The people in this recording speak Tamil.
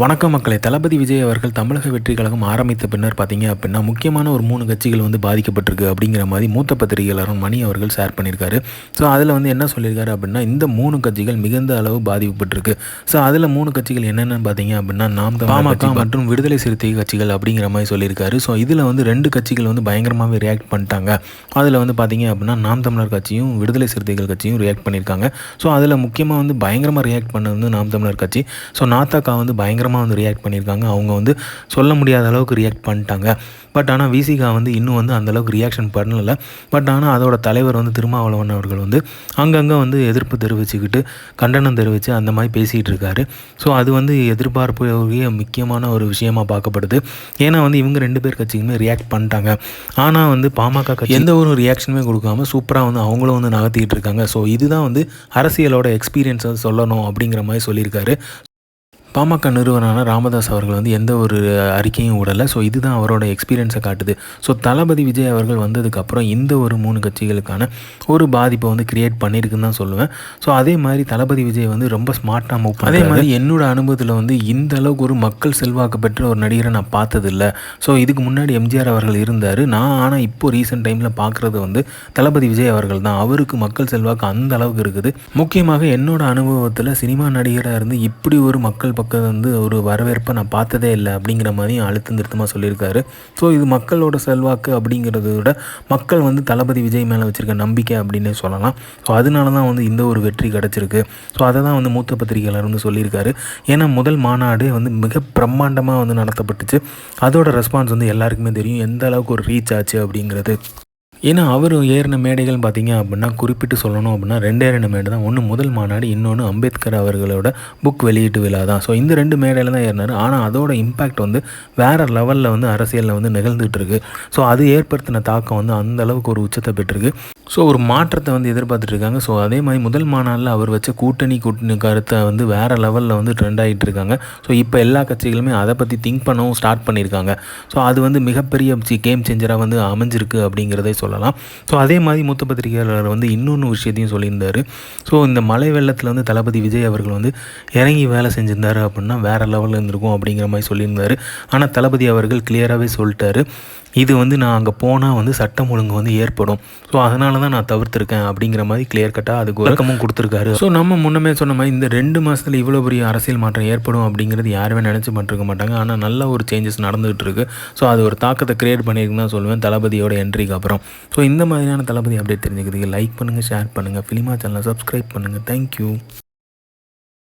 வணக்கம் மக்களை. தளபதி விஜய் அவர்கள் தமிழக வெற்றி கழகம் ஆரம்பித்த பின்னர் பார்த்தீங்க அப்படின்னா முக்கியமான ஒரு மூணு கட்சிகள் வந்து பாதிக்கப்பட்டிருக்கு அப்படிங்கிற மாதிரி மூத்த பத்திரிகையாளரும் மணி அவர்கள் ஷேர் பண்ணியிருக்காரு. ஸோ அதில் வந்து என்ன சொல்லியிருக்காரு அப்படின்னா இந்த மூணு கட்சிகள் மிகுந்த அளவு பாதிக்கப்பட்டிருக்கு ஸோ அதில் மூணு கட்சிகள் என்னென்னு பார்த்தீங்க அப்படின்னா நாம் பாமக மற்றும் விடுதலை சிறுத்தை கட்சிகள் அப்படிங்கிற மாதிரி சொல்லியிருக்காரு. ஸோ இதில் வந்து ரெண்டு கட்சிகள் வந்து பயங்கரமாகவே ரியாக்ட் பண்ணிட்டாங்க. அதில் வந்து பார்த்தீங்க அப்படின்னா நாம் தமிழர் கட்சியும் விடுதலை சிறுத்தைகள் கட்சியும் ரியாக்ட் பண்ணியிருக்காங்க. ஸோ அதில் முக்கியமாக வந்து பயங்கரமாக ரியாக்ட் பண்ணது வந்து நாம் தமிழர் கட்சி. ஸோ நாத்தாக்கா வந்து பயங்கர பயங்கரமாக வந்து ரியாக்ட் பண்ணியிருக்காங்க. அவங்க வந்து சொல்ல முடியாத அளவுக்கு ரியாக்ட் பண்ணிட்டாங்க. பட் ஆனால் விசிகா வந்து இன்னும் வந்து அந்தளவுக்கு ரியாக்ஷன் பண்ணலை. பட் ஆனால் அதோட தலைவர் வந்து திருமாவளவன் அவர்கள் வந்து அங்கங்கே வந்து எதிர்ப்பு தெரிவிச்சுக்கிட்டு கண்டனம் தெரிவித்து அந்த மாதிரி பேசிகிட்டு இருக்காரு. ஸோ அது வந்து எதிர்பார்ப்பு முக்கியமான ஒரு விஷயமாக பார்க்கப்படுது. ஏன்னா வந்து இவங்க ரெண்டு பேர் கட்சிக்குமே ரியாக்ட் பண்ணிட்டாங்க. ஆனால் வந்து பாமக கட்சி எந்த ஒரு ரியாக்ஷனுமே கொடுக்காம சூப்பராக வந்து அவங்களும் வந்து நகர்த்திக்கிட்டு இருக்காங்க. ஸோ இதுதான் வந்து அரசியலோட எக்ஸ்பீரியன்ஸை சொல்லணும் அப்படிங்கிற மாதிரி சொல்லியிருக்காரு. பாமக நிறுவனரான ராமதாஸ் அவர்கள் வந்து எந்த ஒரு அறிக்கையும் விடலை. ஸோ இதுதான் அவரோட எக்ஸ்பீரியன்ஸை காட்டுது. ஸோ தளபதி விஜய் அவர்கள் வந்ததுக்கப்புறம் இந்த ஒரு மூணு கட்சிகளுக்கான ஒரு பாதிப்பை வந்து கிரியேட் பண்ணியிருக்குன்னு தான் சொல்லுவேன். ஸோ அதே மாதிரி தளபதி விஜய் வந்து ரொம்ப ஸ்மார்ட்டாக மூவ் அதே மாதிரி என்னோட அனுபவத்தில் வந்து இந்த அளவுக்கு ஒரு மக்கள் செல்வாக்கு பெற்ற ஒரு நடிகரை நான் பார்த்ததில்ல. ஸோ இதுக்கு முன்னாடி எம்ஜிஆர் அவர்கள் இருந்தார். நான் ஆனால் இப்போ ரீசெண்ட் டைமில் பார்க்குறது வந்து தளபதி விஜய் அவர்கள் தான். அவருக்கு மக்கள் செல்வாக்கு அந்த அளவுக்கு இருக்குது. முக்கியமாக என்னோட அனுபவத்தில் சினிமா நடிகராக இருந்து இப்படி ஒரு மக்கள் பக்கம் வந்து ஒரு வரவேற்பை நான் பார்த்ததே இல்லை அப்படிங்கிற மாதிரியும் அழுத்தம் திருத்தமாக சொல்லியிருக்காரு. ஸோ இது மக்களோட செல்வாக்கு அப்படிங்கிறத விட மக்கள் வந்து தளபதி விஜய் மேலே வச்சுருக்க நம்பிக்கை அப்படின்னே சொல்லலாம். ஸோ அதனால தான் வந்து இந்த ஒரு வெற்றி கிடச்சிருக்கு. ஸோ அதை தான் வந்து மூத்த பத்திரிகையாளர் வந்து சொல்லியிருக்காரு. ஏன்னா முதல் மாநாடு வந்து மிக பிரம்மாண்டமாக வந்து நடத்தப்பட்டுச்சு. அதோட ரெஸ்பான்ஸ் வந்து எல்லாருக்குமே தெரியும். எந்த அளவுக்கு ஒரு ரீச் ஆச்சு அப்படிங்கிறது. ஏன்னா அவர் ஏறின மேடைகள் பார்த்தீங்க அப்படின்னா குறிப்பிட்டு சொல்லணும் அப்படின்னா ரெண்டே ரெண்டு மேடை தான். ஒன்று முதல் மாநாடு இன்னொன்று அம்பேத்கர் அவர்களோட புக் வெளியீட்டு விழா தான். ஸோ இந்த ரெண்டு மேடையில் தான் ஏறினார். ஆனால் அதோட இம்பேக்ட் வந்து வேறு லெவலில் வந்து அரசியலில் வந்து நிகழ்ந்துகிட்டு இருக்கு. ஸோ அது ஏற்படுத்தின தாக்கம் வந்து அந்த அளவுக்கு ஒரு உச்சத்தை பெற்றிருக்கு. ஸோ ஒரு மாற்றத்தை வந்து எதிர்பார்த்துட்டு இருக்காங்க. ஸோ அதே மாதிரி முதல் மாநாளில் அவர் வச்ச கூட்டணி கூட்டணி கருத்தை வந்து வேறு லெவலில் வந்து ட்ரெண்ட் ஆகிட்டு இருக்காங்க. ஸோ இப்போ எல்லா கட்சிகளுமே அதை பற்றி திங்க் பண்ணவும் ஸ்டார்ட் பண்ணியிருக்காங்க. ஸோ அது வந்து மிகப்பெரிய கேம் சேஞ்சராக வந்து அமைஞ்சிருக்கு அப்படிங்கிறதே சொல்லலாம். ஸோ அதே மாதிரி மூத்த பத்திரிகையாளர் வந்து இன்னொன்று விஷயத்தையும் சொல்லியிருந்தார். ஸோ இந்த மலை வெள்ளத்தில் வந்து தளபதி விஜய் அவர்கள் வந்து இறங்கி வேலை செஞ்சிருந்தார் அப்படின்னா வேறு லெவலில் இருந்திருக்கும் அப்படிங்கிற மாதிரி சொல்லியிருந்தார். ஆனால் தளபதி அவர்கள் கிளியராகவே சொல்லிட்டாரு. இது வந்து நான் அங்கே போனால் வந்து சட்டம் ஒழுங்கு வந்து ஏற்படும். ஸோ அதனால தான் நான் தவிர்த்துருக்கேன் அப்படிங்கிற மாதிரி கிளியர் கட்டாக அதுக்கு விளக்கமும் கொடுத்துருக்காரு. ஸோ நம்ம முன்னமே சொன்ன மாதிரி இந்த ரெண்டு மாதத்தில் இவ்வளோ பெரிய அரசியல் மாற்றம் ஏற்படும் அப்படிங்கிறது யாருமே நினச்சி பண்ணிருக்க மாட்டாங்க. ஆனால் நல்ல ஒரு சேஞ்சஸ் நடந்துகிட்டு இருக்கு. ஸோ அது ஒரு தாக்கத்தை கிரியேட் பண்ணியிருக்குன்னு தான் சொல்லுவேன். தளபதியோட என்ட்ரிக்கு அப்புறம். ஸோ இந்த மாதிரியான தளபதி அப்டேட் தெரிஞ்சுக்கிறதுக்கு லைக் பண்ணுங்கள் ஷேர் பண்ணுங்கள் ஃபிலிமா சேனலை சப்ஸ்கிரைப் பண்ணுங்கள் தேங்க்யூ